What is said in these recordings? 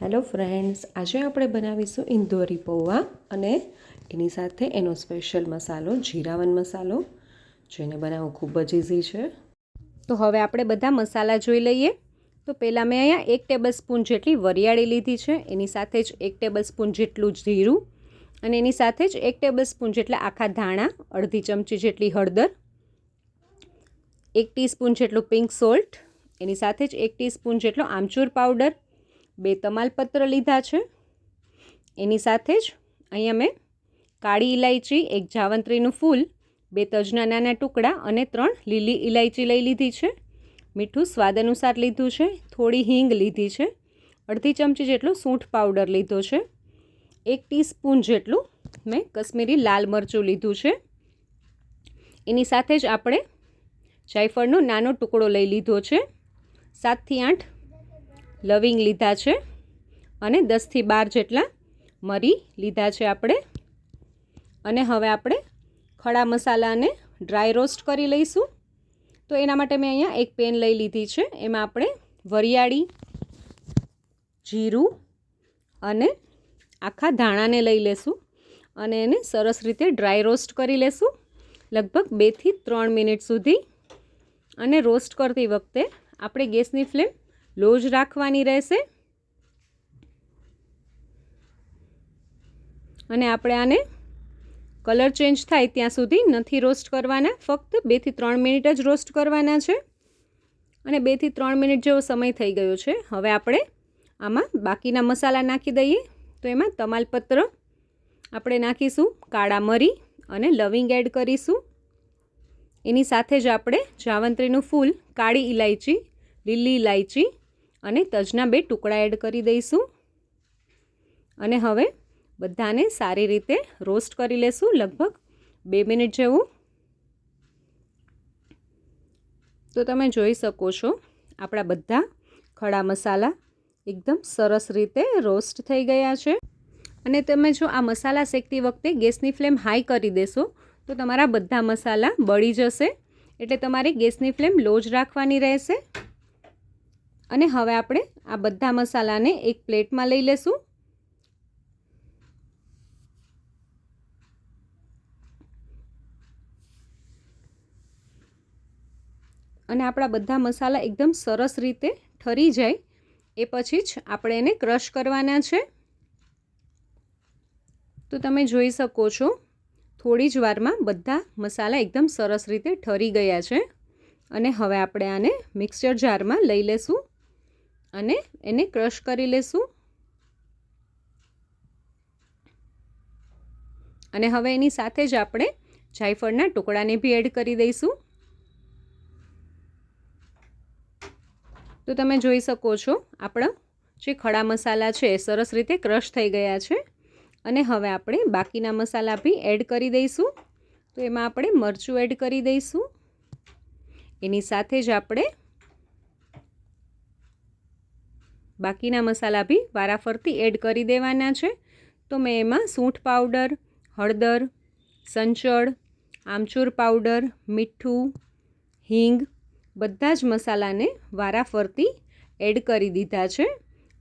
Hello friends આજે આપણે બનાવીશું ઇન્દોરી પૌવા અને એની સાથે એનો સ્પેશિયલ મસાલો, જીરાવન મસાલો, જેને બનાવવું ખૂબ જ ઇઝી છે. તો હવે આપણે બધા મસાલા જોઈ લઈએ. તો પહેલાં મેં અહીંયા એક ટેબલ સ્પૂન જેટલી વરિયાળી લીધી છે. એની સાથે જ એક ટેબલ સ્પૂન જેટલું જીરું અને એની સાથે જ એક ટેબલ સ્પૂન જેટલા આખા ધાણા, અડધી ચમચી જેટલી હળદર, એક ટીસ્પૂન જેટલું પિંક સોલ્ટ એની સાથે જ એક ટીસ્પૂન જેટલો આમચૂર પાવડર બે તમાલપત્ર લીધા છે. એની સાથે જ અહીંયા મેં કાળી ઇલાયચી એક જાવંત્રીનું ફૂલ, બે તજના નાના ટુકડા અને ત્રણ લીલી ઇલાયચી લઈ લીધી છે. મીઠું સ્વાદ અનુસાર લીધું છે. થોડી હિંગ લીધી છે. અડધી ચમચી જેટલો સૂંઠ પાવડર લીધો છે. એક ટીસ્પૂન જેટલું મેં કશ્મીરી લાલ મરચું લીધું છે. એની સાથે જ આપણે જાયફળનો નાનો ટુકડો લઈ લીધો છે. સાતથી આઠ લવિંગ લીધા છે અને દસથી બાર જેટલા મરી લીધા છે આપણે. અને હવે આપણે ખડા મસાલાને ડ્રાય રોસ્ટ કરી લઈશું. તો એના માટે મેં અહીંયા એક પેન લઈ લીધી છે. એમાં આપણે વરિયાળી, જીરું અને આખા ધાણાને લઈ લેશું અને એને સરસ રીતે ડ્રાય રોસ્ટ કરી લેશું. લગભગ બેથી ત્રણ મિનિટ સુધી. અને રોસ્ટ કરતી વખતે આપણે ગેસની ફ્લેમ લો જ રાખવાની રહેશે. અને આપણે આને કલર ચેન્જ થાય ત્યાં સુધી નથી રોસ્ટ કરવાના. ફક્ત બેથી ત્રણ મિનિટ જ રોસ્ટ કરવાના છે. અને બેથી ત્રણ મિનિટ જેવો સમય થઈ ગયો છે. હવે આપણે આમાં બાકીના મસાલા નાખી દઈએ. તો એમાં તમાલપત્ર આપણે નાખીશું, કાળા મરી અને લવિંગ એડ કરીશું. એની સાથે જ આપણે જાવંત્રીનું ફૂલ, કાળી ઇલાયચી લીલી ઇલાયચી અને તજના બે ટુકડા એડ કરી દઈશું. અને હવે બધાને સારી રીતે રોસ્ટ કરી લેશું લગભગ બે મિનિટ જેવું. તો તમે જોઈ શકો છો, આપણા બધા ખડા મસાલા એકદમ સરસ રીતે રોસ્ટ થઈ ગયા છે. અને તમે જો આ મસાલા શેકતી વખતે ગેસની ફ્લેમ હાઈ કરી દેશો, તો તમારા બધા મસાલા બળી જશે. એટલે તમારે ગેસની ફ્લેમ લો જ રાખવાની રહેશે. અને હવે આપણે આ બધા મસાલાને એક પ્લેટમાં લઈ લેશું. અને આપણા બધા મસાલા એકદમ સરસ રીતે ઠરી જાય. એ પછી જ આપણે એને ક્રશ કરવાના છે. તો તમે જોઈ શકો છો, થોડી જ વારમાં બધા મસાલા એકદમ સરસ રીતે ઠરી ગયા છે. અને હવે આપણે આને મિક્સચર જારમાં લઈ લેશું. અને એને ક્રશ કરી લેશું. અને હવે એની સાથે જ આપણે જાયફળના ટુકડાને બી એડ કરી દઈશું. તો તમે જોઈ શકો છો, આપણા જે ખડા મસાલા છે એ સરસ રીતે ક્રશ થઈ ગયા છે. અને હવે આપણે બાકીના મસાલા બી એડ કરી દઈશું. તો એમાં આપણે મરચું એડ કરી દઈશું. એની સાથે જ આપણે બાકીના મસાલા બી વારાફરતી એડ કરી દેવાના છે. તો મેં એમાં સૂંઠ પાવડર હળદર, સંચળ, આમચૂર પાવડર મીઠું, હિંગ બધા જ મસાલાને વારાફરતી એડ કરી દીધા છે.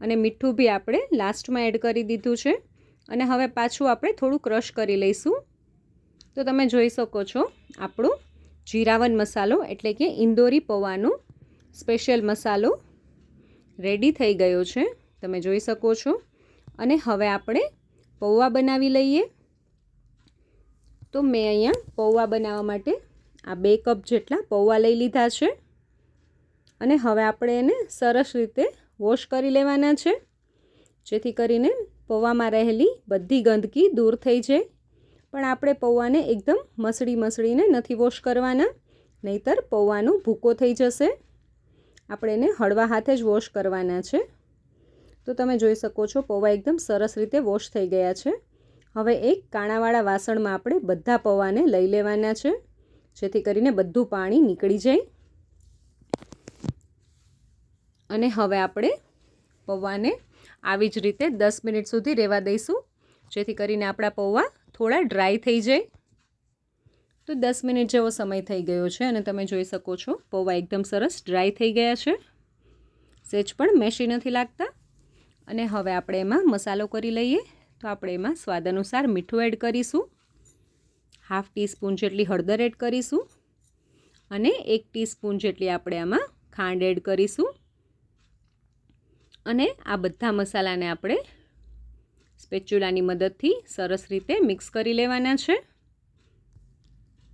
અને મીઠું બી આપણે લાસ્ટમાં એડ કરી દીધું છે. અને હવે પાછું આપણે થોડું ક્રશ કરી લઈશું. તો તમે જોઈ શકો છો આપણો જીરાવન મસાલો એટલે કે ઇન્દોરી પૌવાનો સ્પેશિયલ મસાલો રેડી થઈ ગયો છે. તમે જોઈ શકો છો. અને હવે આપણે પૌવા બનાવી લઈએ. તો મેં અહીંયા પૌવા બનાવવા માટે આ બે કપ જેટલા પૌવા લઈ લીધા છે. અને હવે આપણે એને સરસ રીતે વોશ કરી લેવાના છે. જેથી કરીને પૌવામાં રહેલી બધી ગંદકી દૂર થઈ જાય. પણ આપણે પૌવાને એકદમ મસળી મસળીને નથી વોશ કરવાના. નહીતર પૌવાનો ભૂકો થઈ જશે. આપણે એને હળવા હાથે જ વોશ કરવાના છે. તો તમે જોઈ શકો છો, પૌવા એકદમ સરસ રીતે વોશ થઈ ગયા છે. હવે એક કાણાવાળા વાસણમાં આપણે બધા પૌવાને લઈ લેવાના છે, જેથી કરીને બધું પાણી નીકળી જાય. અને હવે આપણે પૌવાને આવી જ રીતે દસ મિનિટ સુધી રહેવા દઈશું, જેથી કરીને આપણા પૌવા થોડા ડ્રાય થઈ જાય. તો દસ મિનિટ જેવો સમય થઈ ગયો છે અને તમે જોઈ શકો છો, પૌવા એકદમ સરસ ડ્રાય થઈ ગયા છે. સેજ પણ મેશી નથી લાગતા. અને હવે આપણે એમાં મસાલો કરી લઈએ. તો આપણે એમાં સ્વાદ અનુસાર મીઠું એડ કરીશું. હાફ ટીસ્પૂન જેટલી હળદર એડ કરીશું. અને એક ટીસ્પૂન જેટલી આપણે આમાં ખાંડ એડ કરીશું. અને આ બધા મસાલાને આપણે સ્પેચ્યુલાની મદદથી સરસ રીતે મિક્સ કરી લેવાના છે.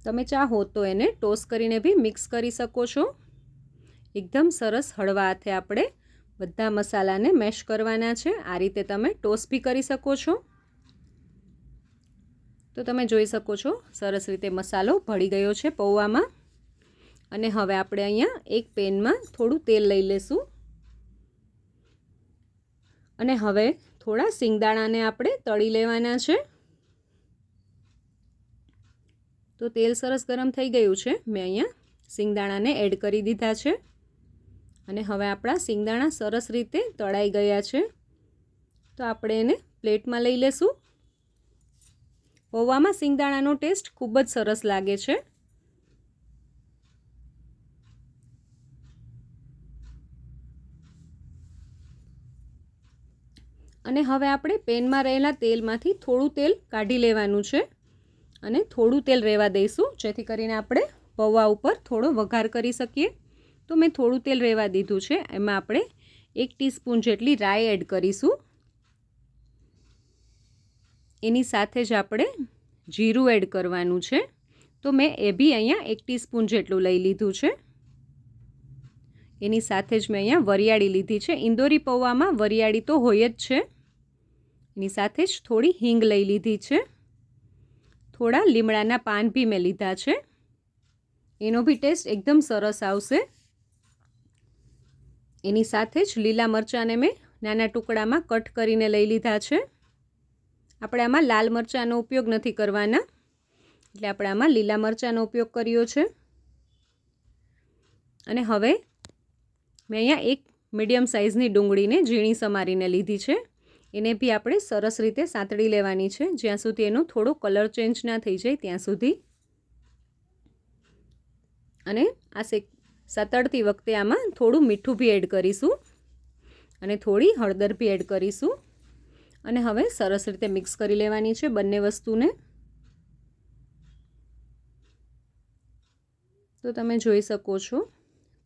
તમે ચાહો તો એને ટોસ કરીને બી મિક્સ કરી શકો છો. એકદમ સરસ હળવા હાથે આપણે બધા મસાલાને મેશ કરવાના છે. આ રીતે તમે ટોસ બી કરી શકો છો. તો તમે જોઈ શકો છો, સરસ રીતે મસાલો ભળી ગયો છે પૌવામાં. અને હવે આપણે અહીંયા એક પેનમાં થોડું તેલ લઈ લેશું. અને હવે થોડા સિંગદાણાને આપણે તળી લેવાના છે. તો તેલ સરસ ગરમ થઈ ગયું છે. મેં અહીંયા સિંગદાણાને એડ કરી દીધા છે. અને હવે આપણા સિંગદાણા સરસ રીતે તળાઈ ગયા છે. તો આપણે એને પ્લેટમાં લઈ લેશું. પૌવામાં સિંગદાણાનો ટેસ્ટ ખૂબ જ સરસ લાગે છે. અને હવે આપણે પેનમાં રહેલા તેલમાંથી થોડું તેલ કાઢી લેવાનું છે. અને થોડું તેલ રહેવા દઈશું, જેથી કરીને આપણે પૌવા ઉપર થોડો વઘાર કરી શકીએ. તો મેં થોડું તેલ રહેવા દીધું છે, એમાં આપણે એક ટીસ્પૂન જેટલી રાઈ એડ કરીશું. એની સાથે જ આપણે જીરું એડ કરવાનું છે. તો મેં એ બી અહીંયા એક ટીસ્પૂન જેટલું લઈ લીધું છે. એની સાથે જ મેં અહીંયા વરિયાળી લીધી છે. ઇન્દોરી પૌવામાં વરિયાળી તો હોય જ છે. એની સાથે જ થોડી હિંગ લઈ લીધી છે. થોડા લીમડાના પાન બી મેં લીધા છે. એનો બી ટેસ્ટ એકદમ સરસ આવશે. એની સાથે જ લીલા મરચાંને મેં નાના ટુકડામાં કટ કરીને લઈ લીધા છે. આપણે આમાં લાલ મરચાંનો ઉપયોગ નથી કરવાના. એટલે આપણે આમાં લીલા મરચાંનો ઉપયોગ કર્યો છે. અને હવે મેં અહીંયા એક મીડિયમ સાઇઝની ડુંગળીને ઝીણી સમારીને લીધી છે. એને બી આપણે સરસ રીતે સાંતળી લેવાની છે. જ્યાં સુધી એનો થોડો કલર ચેન્જ ના થઈ જાય ત્યાં સુધી. અને આ શેક સાતડતી વખતે આમાં થોડું મીઠું બી એડ કરીશું. અને થોડી હળદર બી એડ કરીશું. અને હવે સરસ રીતે મિક્સ કરી લેવાની છે બંને વસ્તુને. તો તમે જોઈ શકો છો,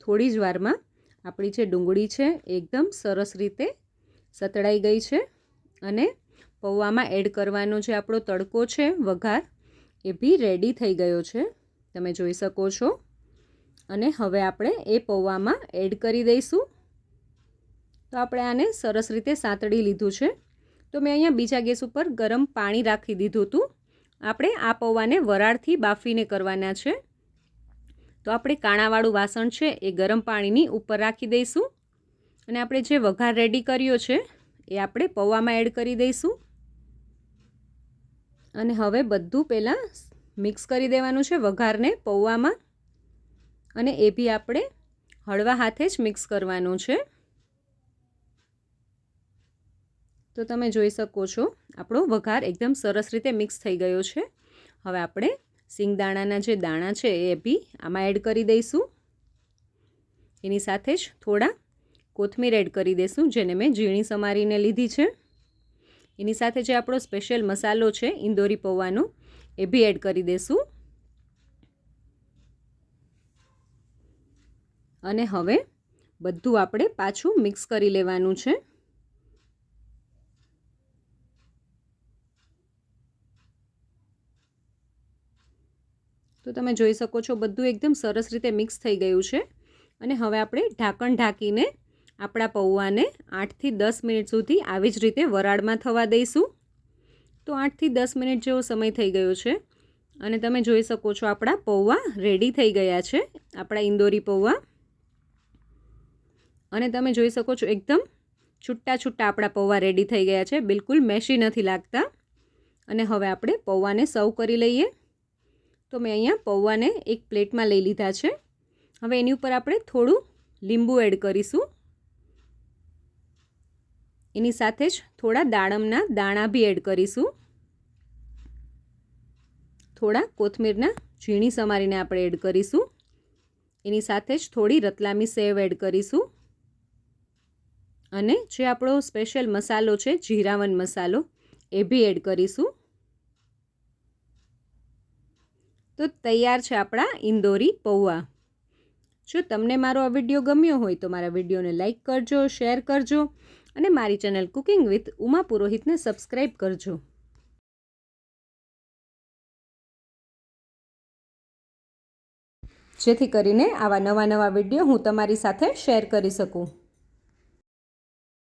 થોડી જ વારમાં આપણી જે ડુંગળી છે, એકદમ સરસ રીતે સતળાઈ ગઈ છે અને પૌવામાં એડ કરવાનો જે આપણો તડકો છે, વઘાર, એ બી રેડી થઈ ગયો છે. તમે જોઈ શકો છો. અને હવે આપણે એ પૌવામાં એડ કરી દઈશું. તો આપણે આને સરસ રીતે સાંતળી લીધું છે. તો મેં અહીંયા બીજા ગેસ ઉપર ગરમ પાણી રાખી દીધું હતું. આપણે આ પૌવાને વરાળથી બાફીને કરવાના છે. તો આપણે કાણાવાળું વાસણ છે એ ગરમ પાણીની ઉપર રાખી દઈશું. અને આપણે જે વઘાર રેડી કર્યો છે, એ આપણે પૌવામાં એડ કરી દઈશું. અને હવે બધું પહેલાં મિક્સ કરી દેવાનું છે વઘારને પૌવામાં. અને એ બી આપણે હળવા હાથે જ મિક્સ કરવાનું છે. તો તમે જોઈ શકો છો, આપણો વઘાર એકદમ સરસ રીતે મિક્સ થઈ ગયો છે. હવે આપણે સિંગદાણાના જે દાણા છે, એ બી આમાં એડ કરી દઈશું. એની સાથે જ થોડા કોથમીર એડ કરી દઈશું જેને મેં ઝીણી સમારીને લીધી છે. એની સાથે જે આપણો સ્પેશિયલ મસાલો છે, ઇન્દોરી પૌવાનો, એ બી એડ કરી દઈશું અને હવે બધું આપણે પાછું મિક્સ કરી લેવાનું છે. તો તમે જોઈ શકો છો, બધું એકદમ સરસ રીતે મિક્સ થઈ ગયું છે. અને હવે આપણે ઢાંકણ ઢાંકીને આપણા પૌવાને આઠથી દસ મિનિટ સુધી આવી જ રીતે વરાળમાં થવા દઈશું. તો આઠથી દસ મિનિટ જેવો સમય થઈ ગયો છે અને તમે જોઈ શકો છો આપણા પૌવા રેડી થઈ ગયા છે, આપણા ઇન્દોરી પૌવા. અને તમે જોઈ શકો છો એકદમ છૂટા છૂટા આપણા પૌવા રેડી થઈ ગયા છે, બિલકુલ મેશી નથી લાગતા. અને હવે આપણે પૌવાને સર્વ કરી લઈએ. તો મેં અહીંયા પૌવાને એક પ્લેટમાં લઈ લીધા છે. હવે એની ઉપર આપણે થોડું લીંબુ એડ કરીશું. એની સાથે જ થોડા દાડમના દાણા બી એડ કરીશું. થોડા કોથમીરના ઝીણી સમારીને આપણે એડ કરીશું. એની સાથે જ થોડી રતલામી સેવ એડ કરીશું. અને જે આપણો સ્પેશિયલ મસાલો છે, જીરાવન મસાલો, એ બી એડ કરીશું. તો તૈયાર છે આપણા ઇન્દોરી પૌવા. જો તમને મારો આ વીડિયો ગમ્યો હોય તો મારા વિડીયોને લાઇક કરજો, શેર કરજો. અને મારી ચેનલ કુકિંગ વિથ ઉમા પુરોહિતને સબસ્ક્રાઈબ કરજો. જેથી કરીને આવા નવા નવા વીડિયો હું તમારી સાથે શેર કરી શકું.